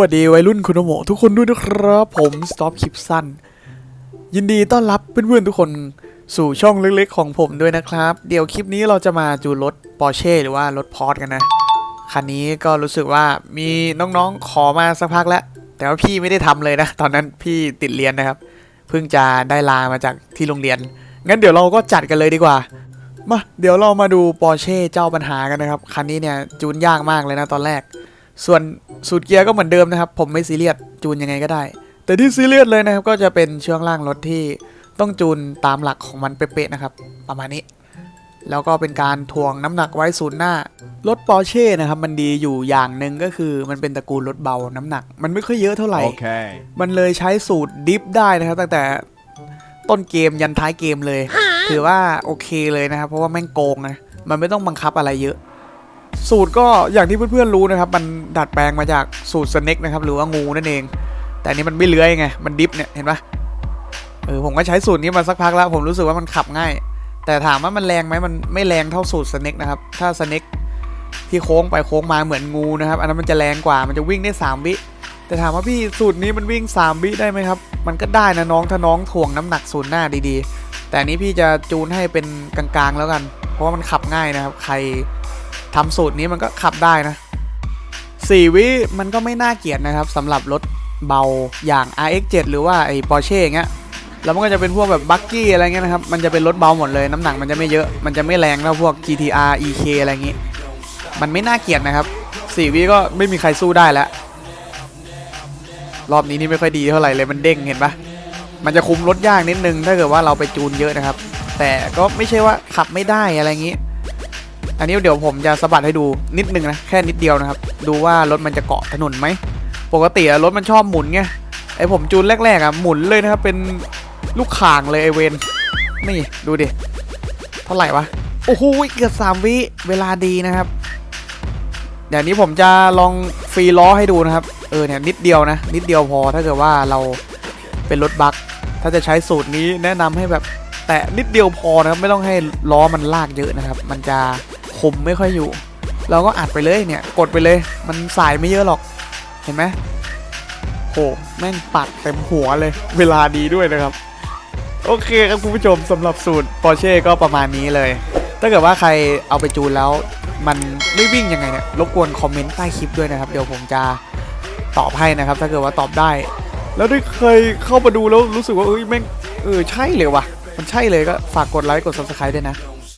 วัสดีวัยรุ่นคุณโมะทุกคนด้วยนะครับ ผมสต็อปคลิปสั้น ยินดีต้อนรับเพื่อนๆทุกคนสู่ช่องเล็กๆของผมด้วยนะครับ เดี๋ยวคลิปนี้เราจะมาจูนรถปอร์เช่หรือว่ารถพอร์ตกันนะ คันนี้ก็รู้สึกว่ามีน้องๆขอมาสักพักแล้ว แต่ว่าพี่ไม่ได้ทำเลยนะ ตอนนั้นพี่ติดเรียนนะครับ เพิ่งจะได้ลามาจากที่โรงเรียน งั้นเดี๋ยวเราก็จัดกันเลยดีกว่ามาเดี๋ยวเรามาดูปอร์เช่เจ้าปัญหากันนะครับ คันนี้เนี่ยจูนยากมากเลยนะตอนแรก ส่วนสูตรเกียร์ก็เหมือนเดิมนะครับ ผมไม่ซีเรียสจูนยังไงก็ได้ แต่ที่ซีเรียสเลยนะครับก็จะเป็นช่วงล่างรถที่ต้องจูนตามหลักของมันเป๊ะๆนะครับ ประมาณนี้ แล้วก็เป็นการทวงน้ำหนักไว้ศูนย์หน้ารถปอร์เช่นะครับมันดีอยู่อย่างหนึ่งก็คือมันเป็นตระกูลรถเบาน้ำหนัก มันไม่ค่อยเยอะเท่าไหร่ Okay. มันเลยใช้สูตรดิฟได้นะครับ ตั้งแต่ต้นเกมยันท้ายเกมเลย ถือว่าโอเคเลยนะครับ เพราะว่าแม่งโกงนะมันไม่ต้องบังคับอะไรเยอะ สูตรก็อย่างที่เพื่อนๆรู้นะครับ มันดัดแปลงมาจากสูตรสเน็กนะครับหรือว่างูนั่นเอง แต่นี้มันไม่เลื้อยไงมันดิฟเนี่ยเห็นปะเออผมก็ใช้สูตรนี้มาสักพักแล้ว ผมรู้สึกว่ามันขับง่าย แต่ถามว่ามันแรงไหมมันไม่แรงเท่าสูตรสเน็กนะครับถ้าสเน็กที่โค้งไปโค้งมาเหมือนงูนะครับ อันนั้นมันจะแรงกว่ามันจะวิ่งได้สามวิแต่ถามว่าพี่สูตรนี้มันวิ่ง 3 วิได้ไหมครับ มันก็ได้นะน้องถ้าน้องถ่วงน้ำหนักศูนย์หน้าดีๆ แต่นี้พี่จะจูนให้เป็นกลางๆแล้วกัน ราะว่ามันขับง่ายนะครับ ใครทำสูตรนี้มันก็ขับได้นะ4วิมันก็ไม่น่าเกลียดนะครับสำหรับรถเบาอย่าง RX7 หรือว่าไอ้ Porsche อย่างเงี้ยแล้วมันก็จะเป็นพวกแบบบักกี้อะไรเงี้ยนะครับ มันจะเป็นรถเบาหมดเลย น้ำหนักมันจะไม่เยอะ มันจะไม่แรงเท่าพวก GTR EK อะไรอย่างงี้ มันไม่น่าเกลียดนะครับ4วิก็ไม่มีใครสู้ได้แล้ว รอบนี้นี่ไม่ค่อยดีเท่าไหร่เลย มันเด้งเห็นปะมันจะคุมรถยากนิดนึง ถ้าเกิดว่าเราไปจูนเยอะนะครับ แต่ก็ไม่ใช่ว่าขับไม่ได้อะไรอย่างนี้ อันนี้เดี๋ยวผมจะสะบัดให้ดูนิดนึงนะแค่นิดเดียวนะครับ ดูว่ารถมันจะเกาะถนนไหมปกติรถมันชอบหมุนไงไอผมจูนแรกๆอะหมุนเลยนะครับเป็นลูกข่างเลยไอเวนนี่ดูดิเท่าไหร่วะโอ้โหเกือบสามวิเวลาดีนะครับเดี๋ยวนี้ผมจะลองฟรีล้อให้ดูนะครับ เออเนี่ยนิดเดียวนะ นิดเดียวพอถ้าเกิดว่าเราเป็นรถบัคถ้าจะใช้สูตรนี้แนะนำให้แบบ แตะนิดเดียวพอนะครับไม่ต้องให้ล้อมันลากเยอะนะครับ มันจะคมไม่ค่อยอยู่ เราก็อัดไปเลยเนี่ยกดไปเลย มันสายไม่เยอะหรอกเห็นไหมโหแม่งปัดเต็มหัวเลย เวลาดีด้วยนะครับโอเคครับคุณผู้ชมสำหรับสูตร Porsche ก็ประมาณนี้เลย ถ้าเกิดว่าใครเอาไปจูนแล้ว มันไม่วิ่งยังไงเนี่ยรบกวนคอมเมนต์ใต้คลิปด้วยนะครับ เดี๋ยวผมจะตอบให้นะครับ ถ้าเกิดว่าตอบได้ แล้วได้เคยเข้ามาดูแล้วรู้สึกว่าเอ้ยแม่งเออใช่เลยว่ะ มันใช่เลยก็ฝากกดไลค์กด subscribe ด้วยนะ